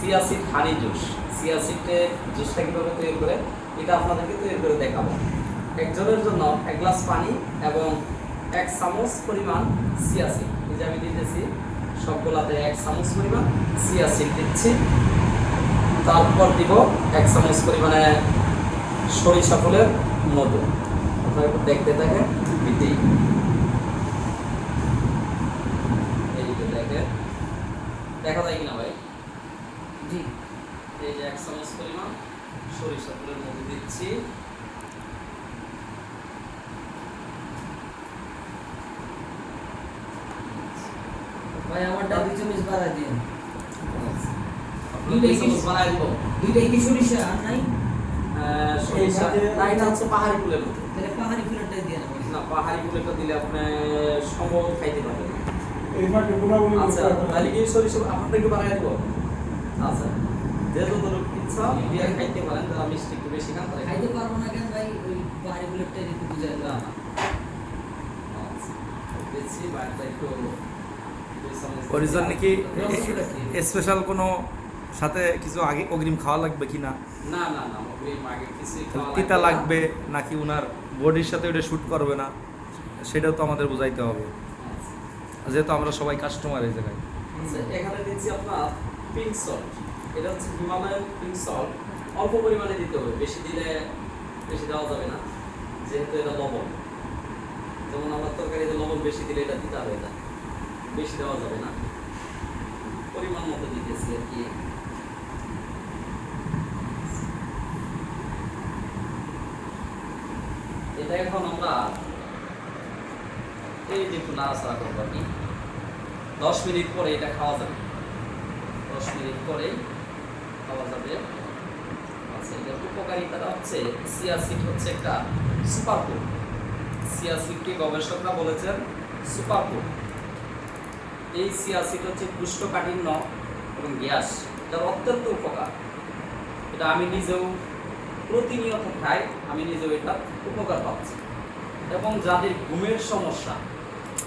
Chia seed, হানি juice. সিয়াসিডের জুসটা কীভাবে তৈরি করে? এটা আপনাদেরকে তৈরি করে দেখাবো। একজনের জন্য এক গ্লাস পানি এবং এক চামচ পরিমাণ সিয়াসিড। যে আমি দিতেছি, সবগুলাতে এক চামচ পরিমাণ সিয়াসিড দিচ্ছি। তারপর দিব এক চামচ পরিমাণে সরিষা ফুলের মধু। দেখতে থাকেন দিতেই এই যে দেখেন দেখা যায় কিনা ভাই জি এই যে এক চামচ পরিমাণ সরিষা ফুলের মধু দিচ্ছি। ভাই আমারটা দুই চামচ বাড়াই দিন দিব। দুইটাই কি সরিষা? আর নাই? সরিষা। না হচ্ছে পাহাড়ি ফুলের মধু। তাহলে পাহাড়ি ফুলেরটাই দিয়ে না পাহাড়ি ফুলেরটা দিলে আপনি খাইতে পারবেন। আচ্ছা তাহলে কি সরিষা আপনার একটু বানাই দিব? আচ্ছা। যেহেতু তোর ইচ্ছা দিয়ে খাইতে পারেন যারা মিষ্টি একটু বেশি খান তারা খাইতে পারব না কেন ভাই? ওই পাহাড়ি ফুলেরটাই একটু বুঝাই না দাও না আচ্ছা বেশি বাড়িটা একটু ওর জন্য কি? স্পেশাল কোনো সাথে কিছু আগে অগ্রিম খাওয়া লাগবে কি না? না না না অগ্রিম আগে কিছুই তিতা লাগবে নাকি উনার বডির সাথে ওটা শ্যুট করবে না? সেটাও তো আমাদের বোঝাইতে হবে। আচ্ছা। যেহেতু আমরা সবাই কাস্টমার এই জায়গায়। আচ্ছা, এখানে দিচ্ছি আপনার পিঙ্ক সল্ট এটা হচ্ছে হিমালয়ান পিঙ্ক সল্ট অল্প পরিমাণে দিতে হবে, বেশি দিলে বেশি দেওয়া যাবে না, যেহেতু এটা লবণ। যেমন আমার তরকারিতে লবণ বেশি দিলে এটা দিতে হবে এটা। বেশি দেওয়া যাবে না। পরিমাণ মতো দিতেছি আর কি। এটা এখন আমরা এই যে একটু নাড়াচাড়া করব আর কি। দশ মিনিট পরে এটা খাওয়া যাবে। দশ মিনিট পরেই খাওয়া যাবে। আচ্ছা উপকারিতাটা হচ্ছে সিয়াসিড হচ্ছে একটা সুপার ফুড সিয়াসিডকে গবেষকরা বলেছেন সুপার ফুড এই সিয়াসিড হচ্ছে কুষ্ঠকাঠিন্য এবং গ্যাস। এটার অত্যন্ত উপকার। এটা আমি নিজেও প্রতিনিয়ত খাই, আমি নিজেও এটা উপকার পাচ্ছি। এবং যাদের ঘুমের সমস্যা,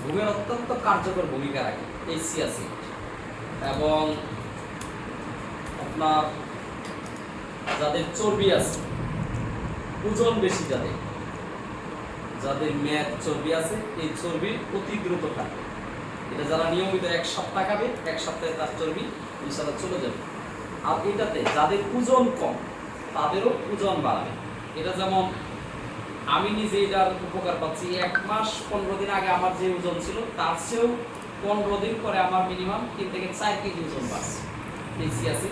ঘুমের অত্যন্ত কার্যকর ভূমিকা রাখে এই সিয়াসিড এবং আপনার যাদের চর্বি আছে, ওজন বেশি যাদের যাদের মেদ চর্বি আছে, এই চর্বি অতি দ্রুত থাকে এটা যারা নিয়মিত এক সপ্তাহ খাবে, এক সপ্তাহে তার চর্বি ইনশাল্লাহ চলে যাবে। আর এটাতে যাদের ওজন কম, তাদেরও ওজন বাড়াবে। এটা যেমন আমি নিজে এটার উপকার পাচ্ছি, এক মাস পনেরো দিন আগে আমার যে ওজন ছিল, তার চেয়েও পনেরো দিন পরে আমার মিনিমাম তিন থেকে চার কেজি ওজন বাড়ছে। এই সিয়াসি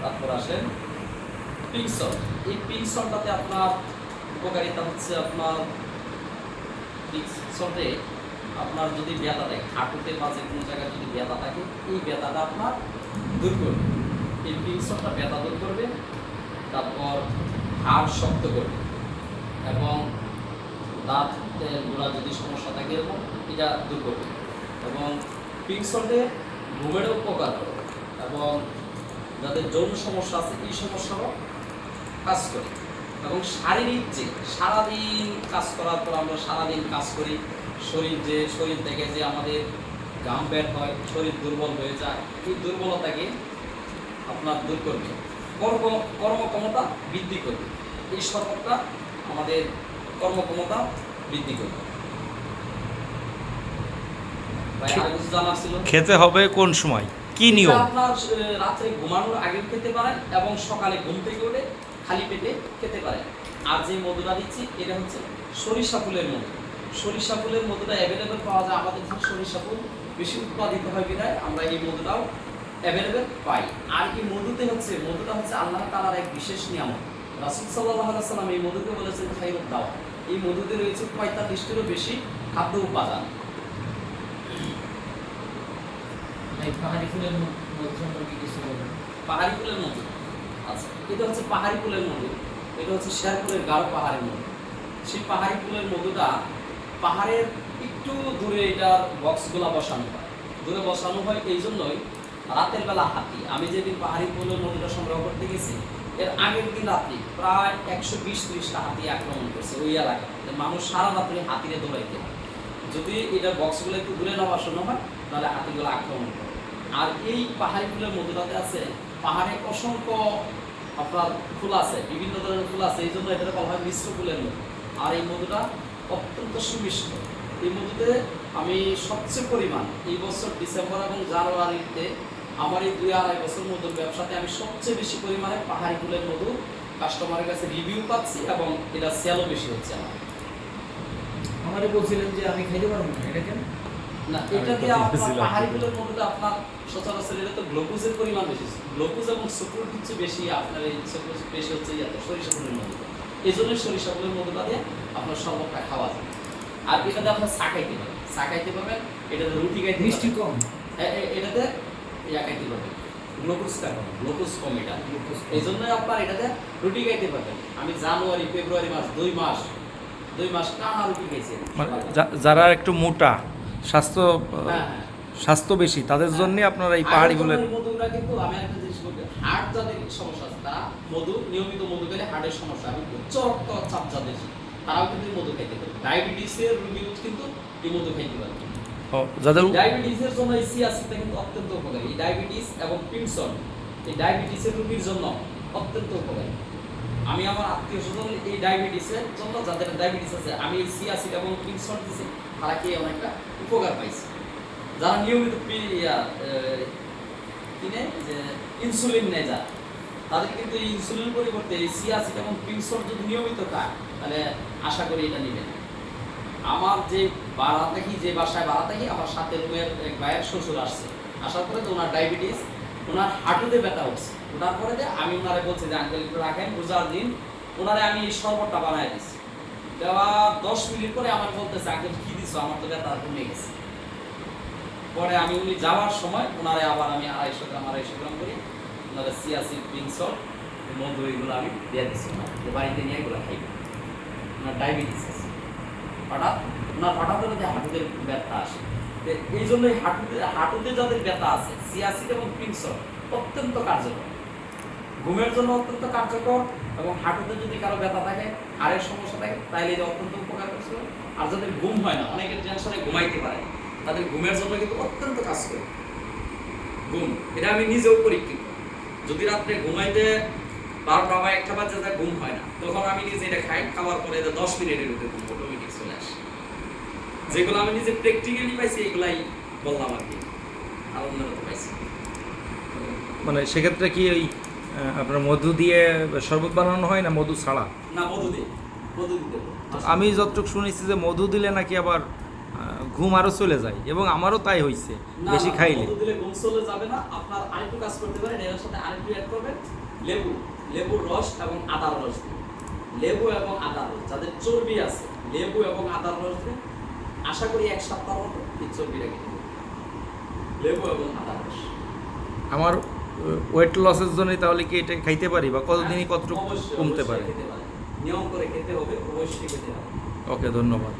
তারপর আসেন পিংসল এই পিংসলটাতে আপনার উপকারিতা হচ্ছে আপনার পিংসলে আপনার যদি ব্যথা থাকে হাঁটুতে বা যে কোনো জায়গায় যদি ব্যথা থাকে, এই ব্যথাটা আপনার দূর করবে। এই পিংসলটা ব্যথা দূর করবে, তারপর হাড় শক্ত করবে এবং দাঁতের গোড়া যদি সমস্যা থাকে এরকম, এটা দূর করবে। এবং পিংসলটে ঘুমেরও উপকার এবং যাদের যৌন সমস্যা আছে, এই সমস্যারও কাজ করে। এবং শারীরিক যে, সারাদিন কাজ করার পর আমরা সারাদিন কাজ করি, শরীর যে, শরীর থেকে যে আমাদের গাম বের হয়, শরীর দুর্বল হয়ে যায়, এই দুর্বলতাকে আপনার দূর করবে। কর্ম, কর্মক্ষমতা বৃদ্ধি করবে। এই শরবতটা আমাদের কর্মক্ষমতা বৃদ্ধি করবে ভাই আর কিছু জানার ছিল খেতে হবে কোন সময়? কি নিয়ম? আপনার ঘুমানোর আগে খেতে পারেন এবং সকালে ঘুম থেকে উঠে খালি পেটে খেতে পারেন। আর যে মধুটা দিচ্ছি এটা হচ্ছে সরিষা ফুলের মধু। সরিষা ফুলের মধুটা অ্যাভেলেবেল পাওয়া যায় আমাদের সরিষা ফুল বেশি উৎপাদিত হয় বিধায় আমরা এই মধুটাও অ্যাভেলেবেল পাই। আর এই মধুতে হচ্ছে মধুটা হচ্ছে আল্লাহ তালার এক বিশেষ নিয়ামক রাসুল সাল্লাহ সাল্লাম এই মধুকে বলেছেন খাইরুদ দাওয়া এই মধুতে রয়েছে পঁয়তাল্লিশটিরও বেশি খাদ্য উপাদান। ভাই পাহাড়ি ফুলের মধ্যে সম্পর্কে কিছু বলবেন পাহাড়ি ফুলের মধু আচ্ছা এটা হচ্ছে পাহাড়ি ফুলের মধু এটা হচ্ছে শেরপুরের গাঢ় পাহাড়ের মধু সেই পাহাড়ি ফুলের মধুটা পাহাড়ের একটু দূরে এটার বক্সগুলা বসানো হয়। দূরে বসানো হয় এই জন্যই রাতের বেলা হাতি। আমি যেদিন পাহাড়ি ফুলের মধুটা সংগ্রহ করতে গেছি, এর আগের দিন রাত্রি প্রায় একশো বিশ ত্রিশটা হাতি আক্রমণ করছে ওই এলাকায়। মানুষ সারা রাত্রি হাতিরে দৌড়াইতে হয়। যদি এটা বক্সগুলো একটু দূরে না বসানো হয়, তাহলে হাতিগুলো আক্রমণ করে। আর এই পাহাড়ি ফুলের মধুটাতে আছে পাহাড়ে অসংখ্য আপনার ফুল আছে, বিভিন্ন ধরনের ফুল আছে, এই জন্য এটা বলা হয় মিশ্র ফুলের মধু আর এই মধুটা অত্যন্ত সুমিষ্ট। এই মধুতে আমি সবচেয়ে পরিমাণ এই বছর ডিসেম্বর এবং জানুয়ারিতে আমার এই দুই আড়াই বছর মধুর ব্যবসাতে আমি সবচেয়ে বেশি পরিমাণে পাহাড়ি ফুলের মধু কাস্টমারের কাছে রিভিউ পাচ্ছি এবং এটা সেলও বেশি হচ্ছে আমার। আমারে বলছিলেন যে আমি খাইতে পারব না, এটা কেন? না আমি এটা দিয়ে আপনার পাহাড়ি ফুলের মধ্যে আপনার সচরাচর এটা তো গ্লুকোজের পরিমাণ বেশি। গ্লুকোজ এবং সুক্রোজ হচ্ছে বেশি আপনার এই সুক্রোজ বেশি হচ্ছে ইয়াতে সরিষা ফুলের মধ্যে। এই জন্য সরিষা ফুলের মধ্যে দিয়ে আপনার শরবতটা খাওয়া যায়। আর এটাতে আপনার পারবেন পারবেন এটাতে রুটি খাইতে মিষ্টি কম। এটাতে ইয়া খাইতে পারবেন। গ্লুকোজটা কম গ্লুকোজ কম এটা। এই জন্যই আপনার এটাতে রুটি খাইতে পারবেন। আমি জানুয়ারি ফেব্রুয়ারি মাস দুই মাস দুই মাস টানা রুটি খাইছি। মানে যারা একটু মোটা স্বাস্থ্য হ্যাঁ হ্যাঁ। স্বাস্থ্য বেশি তাদের জন্য আপনারা এই পাহাড়ি ফুলের আগে যখন এই মধুটা কিন্তু আমি একটা জিনিস বলতে হার্ট যাদের সমস্যা তারা মধু নিয়মিত মধু খেলে হার্টের সমস্যা উচ্চ রক্তচাপ যাদের তারাও কিন্তু মধু খাইতে পারে। ডায়াবেটিসের রোগীও কিন্তু এই মধু খাইতে পারে। যাদের ডায়াবেটিসের জন্য এই সিয়াসিটা কিন্তু অত্যন্ত উপকারী। এই ডায়াবেটিস এবং পিনসন এই ডায়াবেটিসের রোগীর জন্য অত্যন্ত উপকারী। আমি আমার আত্মীয় স্বজন এই ডায়াবেটিসের জন্য যাদের ডায়াবেটিস আছে, আমি এই সিয়াসিড এবং পিনসন দিছি, তারা কি অনেকটা উপকার পাইছে। যারা নিয়মিত কিনে যে ইনসুলিন নেয় যারা, তাদের কিন্তু ইনসুলিন পরিবর্তে এই সিয়াসিড এবং পিনসন যদি নিয়মিত খায়, তাহলে আশা করি এটা নেবেন আমার যে বাড়া থাকি যে বাসায় বাড়া থাকি আমার সাথে রুমের এক ভাইয়ের শ্বশুর আসছে। আসার পরে তো ওনার ডায়াবেটিস, ওনার হাঁটুতে ব্যথা হচ্ছে। ওনার পরে যে আমি ওনারে বলছি যে আঙ্কেল একটু রাখেন রোজার দিন। ওনারে আমি শরবতটা বানায় দিচ্ছি দেওয়া দশ মিনিট পরে আমার বলতেছে আঙ্কেল কি দিছো? আমার তো ব্যথা কমে গেছে। পরে আমি উনি যাওয়ার সময় ওনারে আবার আমি আড়াইশো গ্রাম আড়াইশো গ্রাম করি ওনারে সিয়াসি পিঙ্ক সল্ট মধু এগুলো আমি দিয়ে দিচ্ছি ওনার। বাড়িতে নিয়ে এগুলো খাইবে ওনার ডায়াবেটিস আছে। হঠাৎ ওনার হঠাৎ করে যে হাঁটুদের ব্যথা আসে। এই জন্য এই হাঁটুতে হাঁটুতে যাদের ব্যথা আছে সিয়াসিড এবং সল্ট অত্যন্ত কার্যকর। ঘুমের জন্য অত্যন্ত কার্যকর এবং হাঁটুতে যদি কারও ব্যথা থাকে, হাড়ের সমস্যা থাকে তাহলে এটা অত্যন্ত উপকার করছিল আর যাদের ঘুম হয় না, অনেকের টেনশনে ঘুমাইতে পারে। তাদের ঘুমের জন্য কিন্তু অত্যন্ত কাজ করে ঘুম, এটা আমি নিজেও পরীক্ষিত। যদি রাত্রে ঘুমাইতে বারোটা বা একটা বাজে যা ঘুম হয় না, তখন আমি নিজে এটা খাই, খাওয়ার পরে এটা দশ মিনিটের ভিতরে ঘুম অটোমেটিক চলে আসে। যেগুলো আমি নিজে প্র্যাকটিক্যালি পাইছি, এগুলাই বললাম আর কি। আনন্দের মতো পাইছি। মানে সেক্ষেত্রে কি ওই আপনার মধু দিয়ে শরবত বানানো হয় না মধু ছাড়া? না মধু দিই মধু দিতে। আমি যতটুকু শুনেছি যে মধু দিলে নাকি আবার ঘুম আরও চলে যায় এবং আমারও তাই হয়েছে বেশি খাইলে মধু দিলে ঘুম চলে যাবে না আপনার আরেকটু কাজ করতে পারেন এর সাথে আরেকটু অ্যাড করবেন লেবু লেবুর রস এবং আদার রস লেবু এবং আদার রস যাদের চর্বি আছে লেবু এবং আদার রস আশা করি এক সপ্তাহ মতো এই চর্বিটা কেটে লেবু এবং আদার রস। আমার ওয়েট লসের জন্য তাহলে কি এটা খাইতে পারি বা কতদিনই কতটুকু কমতে পারি? নিয়ম করে খেতে হবে অবশ্যই খেতে হবে। ওকে ধন্যবাদ।